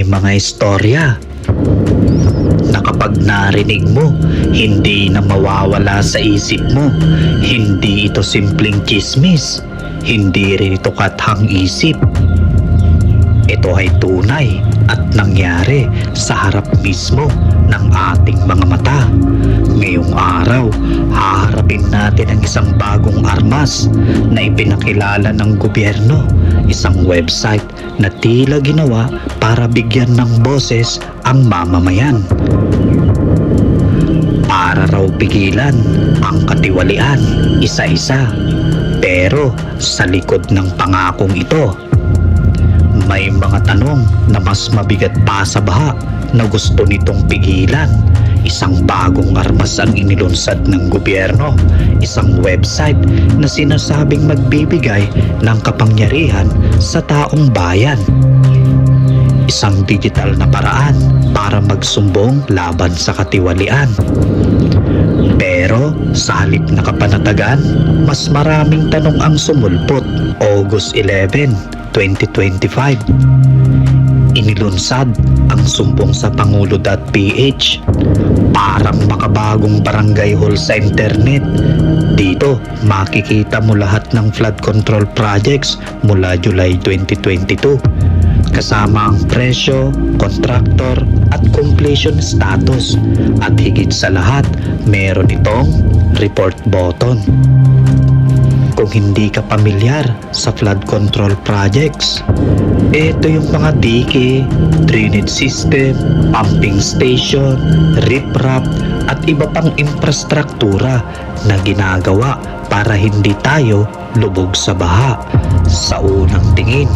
may mga istorya na kapag narinig mo, hindi na mawawala sa isip mo. Hindi ito simpleng chismis. Hindi rin ito kathang isip. Ito ay tunay at nangyari sa harap mismo ng ating mga mata. Ngayong araw, haharapin natin ang isang bagong armas na ipinakilala ng gobyerno. Isang website na tila ginawa para bigyan ng boses ang mamamayan. Para raw pigilan ang katiwalian isa-isa. Pero sa likod ng pangakong ito, may mga tanong na mas mabigat pa sa baha na gusto nitong pigilan. Isang bagong armas ang inilunsad ng gobyerno. Isang website na sinasabing magbibigay ng kapangyarihan sa taong bayan. Isang digital na paraan para magsumbong laban sa katiwalian. Pero sa halip na kapanatagan, mas maraming tanong ang sumulpot. August 11, 2025. Inilunsad ang sumbong sa Pangulo.ph Parang makabagong barangay hall sa internet. Dito, makikita mo lahat ng flood control projects mula July 2022 kasama ang presyo, contractor at completion status at higit sa lahat meron itong report button. Kung hindi ka pamilyar sa flood control projects, ito yung mga dike, drainage system, pumping station, riprap at iba pang infrastruktura na ginagawa para hindi tayo lubog sa baha. Sa unang tingin,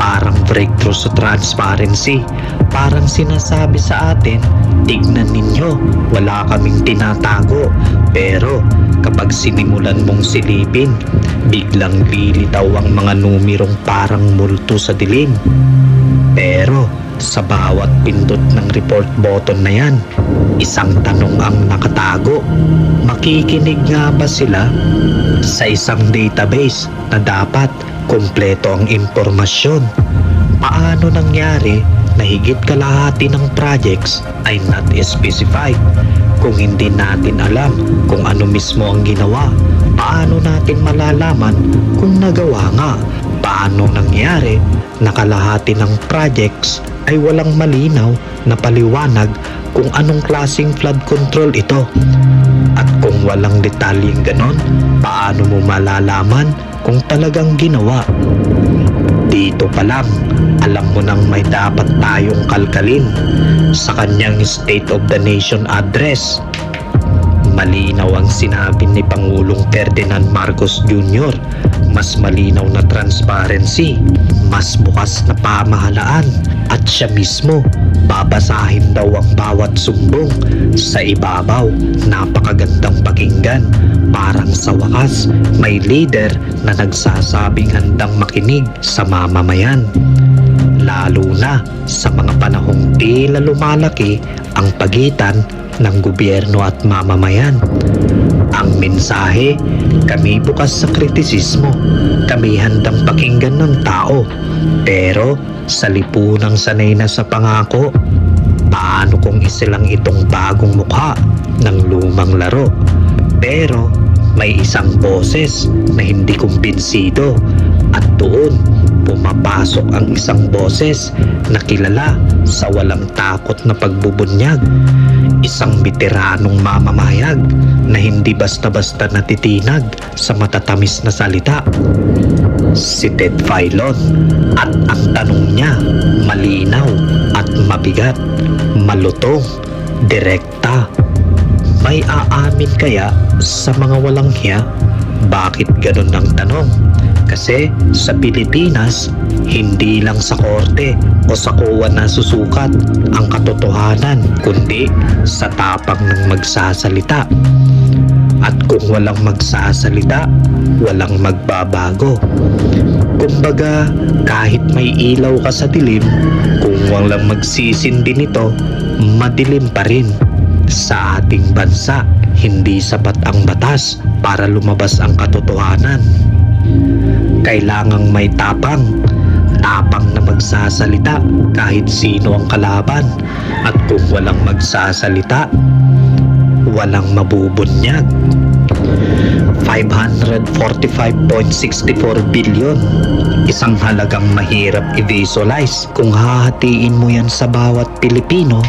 parang breakthrough sa transparency. Parang sinasabi sa atin, tignan ninyo, wala kaming tinatago. Pero kapag sinimulan mong silipin, biglang lilitaw ang mga numerong parang multo sa dilim. Pero sa bawat pintot ng report button na yan, isang tanong ang nakatago. Makikinig nga ba sila sa isang database na dapat kumpleto ang impormasyon? Paano nangyari na higit kalahati ng projects ay not specified? Kung hindi natin alam kung ano mismo ang ginawa, paano natin malalaman kung nagawa nga? Paano nangyari na kalahati ng projects ay walang malinaw na paliwanag kung anong klaseng flood control ito? At kung walang detalyeng ganon, paano mo malalaman kung talagang ginawa? Dito pa lang, alam mo nang may dapat tayong kalkalin sa kanyang State of the Nation address. Malinaw ang sinabi ni Pangulong Ferdinand Marcos Jr. Mas malinaw na transparency, mas bukas na pamahalaan at siya mismo babasahin daw ang bawat sumbong sa ibabaw. Napakagandang pakinggan. Parang sa wakas may leader na nagsasabing handang makinig sa mamamayan lalo na sa mga panahong tila lumalaki ang pagitan ng gobyerno at mamamayan. Ang mensahe, kami bukas sa kritisismo, kami handang pakinggan ng tao, pero sa lipunang sanay na sa pangako, paano kung isa lang itong bagong mukha ng lumang laro? Pero may isang boses na hindi kumbinsido at doon pumapasok ang isang boses na kilala sa walang takot na pagbubunyag. Isang veteranong mamamayag na hindi basta-basta natitinag sa matatamis na salita. Si Ted Filon at ang tanong niya malinaw at mabigat, malutong, direkta. May aamin kaya sa mga walang hiya? Bakit ganun ang tanong? Kasi sa Pilipinas, hindi lang sa korte o sa kuwa na susukat ang katotohanan, kundi sa tapang ng magsasalita. At kung walang magsasalita, walang magbabago. Kumbaga, kahit may ilaw ka sa dilim, kung walang magsisindi nito, madilim pa rin. Sa ating bansa, hindi sapat ang batas para lumabas ang katotohanan. Kailangang may tapang, Tapang na magsasalita kahit sino ang kalaban. At kung walang magsasalita, walang mabubunyag. 545.64 billion. Isang halagang mahirap i-visualize. Kung hahatiin mo yan sa bawat Pilipino,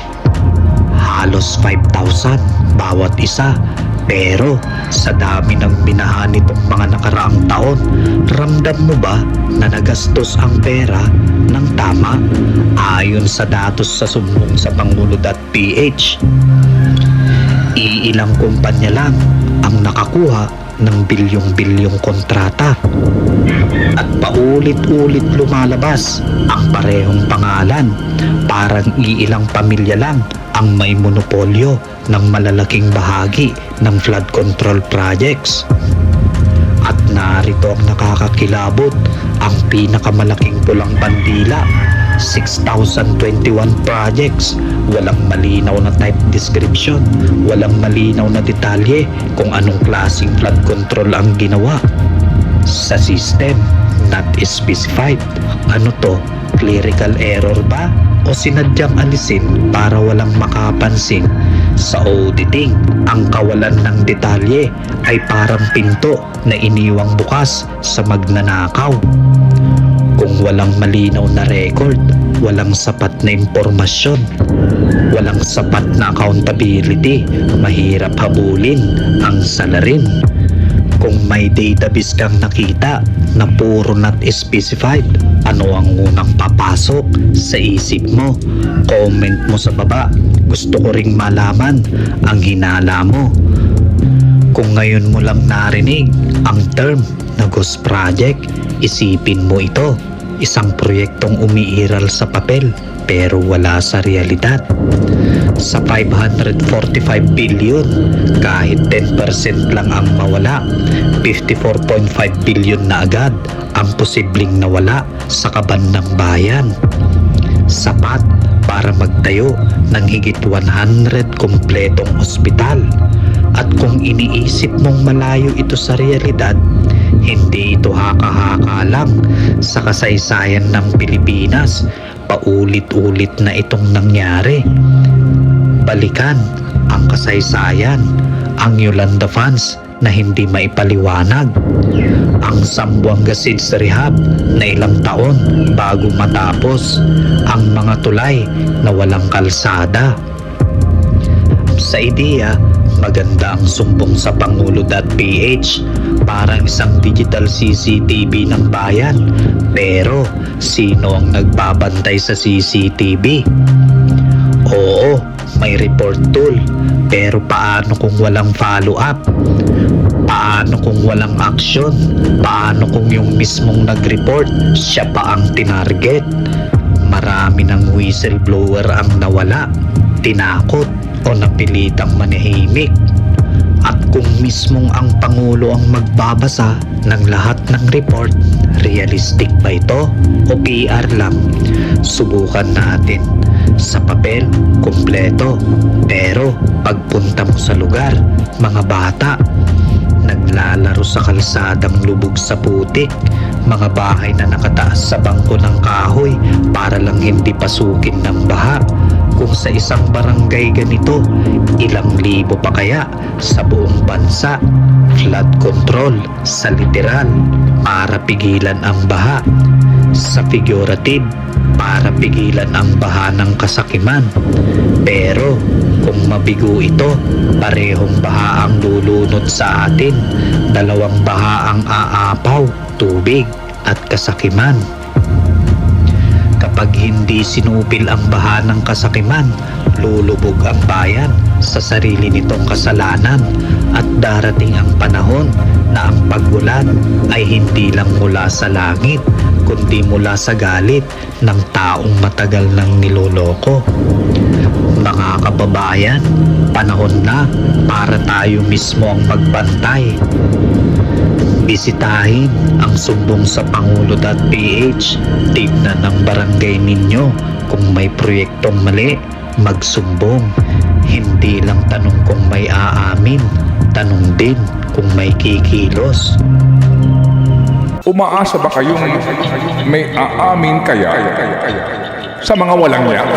halos 5,000 bawat isa. Pero sa dami ng binahan nitong mga nakaraang taon, ramdam mo ba na nagastos ang pera ng tama? Ayon sa datos sa sumbong sa Pangulo.ph, iilang kumpanya lang ang nakakuha ng bilyong-bilyong kontrata. At paulit-ulit lumalabas ang parehong pangalan. Parang iilang pamilya lang ang may monopolyo ng malalaking bahagi ng flood control projects. At narito ang nakakakilabot, ang pinakamalaking pulang bandila 6,021 projects. Walang malinaw na type description. Walang malinaw na detalye kung anong klaseng flood control ang ginawa. Sa system, not specified. Ano to? Clerical error ba? O sinadyang alisin para walang makapansin? Sa auditing, ang kawalan ng detalye ay parang pinto na iniwang bukas sa magnanakaw. Walang malinaw na record, walang sapat na impormasyon, walang sapat na accountability, mahirap habulin ang salarin. Kung may database kang nakita na puro not specified, ano ang unang papasok sa isip mo? Comment mo sa baba. Gusto ko ring malaman ang hinala mo. Kung ngayon mo lang narinig ang term na Ghost Project, isipin mo ito. Isang proyektong umiiral sa papel pero wala sa realidad. Sa 545 billion, kahit 10% lang ang mawala, 54.5 billion na agad ang posibleng nawala sa kaban ng bayan. Sapat para magtayo ng higit 100 kumpletong ospital. At kung iniisip mong malayo ito sa realidad, hindi ito haka-haka lang sa kasaysayan ng Pilipinas. Paulit-ulit na itong nangyari. Balikan ang kasaysayan, ang Yolanda Funds na hindi maipaliwanag. Ang Sambuanga Seeds Rehab na ilang taon bago matapos. Ang mga tulay na walang kalsada. Sa ideya, maganda ang sumbong sa Pangulo.ph parang isang digital CCTV ng bayan. Pero sino ang nagbabantay sa CCTV? Oo, may report tool. Pero paano kung walang follow-up? Paano kung walang action? Paano kung yung mismong nag-report, siya pa ang tinarget? Marami ng whistleblower ang nawala, tinakot o napilitang manahimik. At kung mismong ang Pangulo ang magbabasa ng lahat ng report, realistic ba ito o PR lang? Subukan natin. Sa papel, kumpleto. Pero pagpunta mo sa lugar, mga bata, naglalaro sa kalsadang lubog sa putik, mga bahay na nakataas sa bangko ng kahoy para lang hindi pasukin ng baha. Kung sa isang barangay ganito, ilang libo pa kaya sa buong bansa. Flood control sa literal para pigilan ang baha. Sa figurative para pigilan ang baha ng kasakiman. Pero kung mabigo ito, parehong baha ang lulunod sa atin. Dalawang baha ang aapaw, tubig at kasakiman. Kapag hindi sinupil ang baha ng kasakiman, lulubog ang bayan sa sarili nitong kasalanan at darating ang panahon na ang pagulan ay hindi lang mula sa langit kundi mula sa galit ng taong matagal nang niloloko. Mga kababayan, panahon na para tayo mismo ang magbantay. Bisitahin ang sumbong sa Pangulo.ph. Tignan ang barangay ninyo kung may proyektong mali, magsumbong. Hindi lang tanong kung may aamin, tanong din kung may kikilos. Umaasa ba kayong may aamin kaya sa mga walang niya?